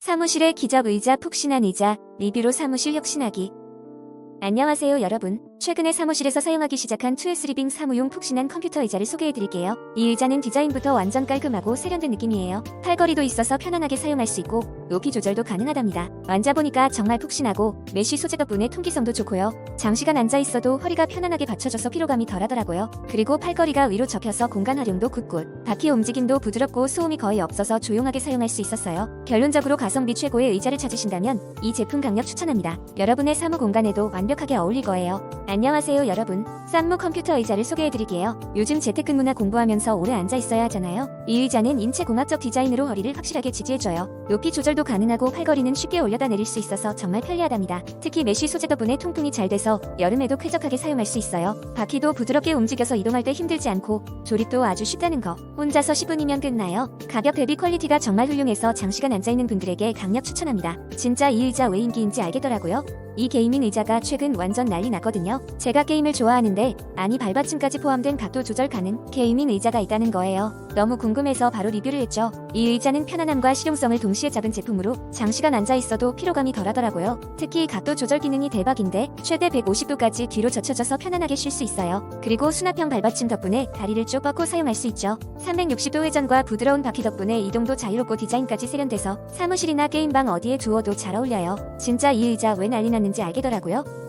사무실의 기적 의자 푹신한 의자, 리뷰로 사무실 혁신하기. 안녕하세요 여러분. 최근에 사무실에서 사용하기 시작한 2S 리빙 사무용 푹신한 컴퓨터 의자를 소개해드릴게요. 이 의자는 디자인부터 완전 깔끔하고 세련된 느낌이에요. 팔걸이도 있어서 편안하게 사용할 수 있고 높이 조절도 가능하답니다. 앉아보니까 정말 푹신하고 메쉬 소재 덕분에 통기성도 좋고요. 장시간 앉아있어도 허리가 편안하게 받쳐져서 피로감이 덜하더라고요. 그리고 팔걸이가 위로 접혀서 공간 활용도 굿굿. 바퀴 움직임도 부드럽고 소음이 거의 없어서 조용하게 사용할 수 있었어요. 결론적으로 가성비 최고의 의자를 찾으신다면 이 제품 강력 추천합니다. 여러분의 사무 공간에도 완벽하게 어울릴 거예요. 안녕하세요 여러분. 쌈무 컴퓨터 의자를 소개해드릴게요. 요즘 재택근무나 공부하면서 오래 앉아 있어야 하잖아요. 이 의자는 인체공학적 디자인으로 허리를 확실하게 지지해줘요. 높이 조절도 가능하고 팔걸이는 쉽게 올려다 내릴 수 있어서 정말 편리하답니다. 특히 메쉬 소재 덕분에 통풍이 잘 돼서 여름에도 쾌적하게 사용할 수 있어요. 바퀴도 부드럽게 움직여서 이동할 때 힘들지 않고 조립도 아주 쉽다는 거. 혼자서 10분이면 끝나요. 가격 대비 퀄리티가 정말 훌륭해서 장시간 앉아있는 분들에게 강력 추천합니다. 진짜 이 의자 왜 인기인지 알겠더라고요. 이 게이밍 의자가 최근 완전 난리 났거든요. 제가 게임을 좋아하는데 아니 발받침까지 포함된 각도 조절 가능 게이밍 의자가 있다는 거예요. 너무 궁금해서 바로 리뷰를 했죠. 이 의자는 편안함과 실용성을 동시에 잡은 제품으로 장시간 앉아 있어도 피로감이 덜하더라고요. 특히 각도 조절 기능이 대박인데 최대 150도까지 뒤로 젖혀져서 편안하게 쉴 수 있어요. 그리고 수납형 발받침 덕분에 다리를 쭉 뻗고 사용할 수 있죠. 360도 회전과 부드러운 바퀴 덕분에 이동도 자유롭고 디자인까지 세련돼서 사무실이나 게임방 어디에 두어도 잘 어울려요. 진짜 이 의자 왜 난리 났는지 알겠더라고요.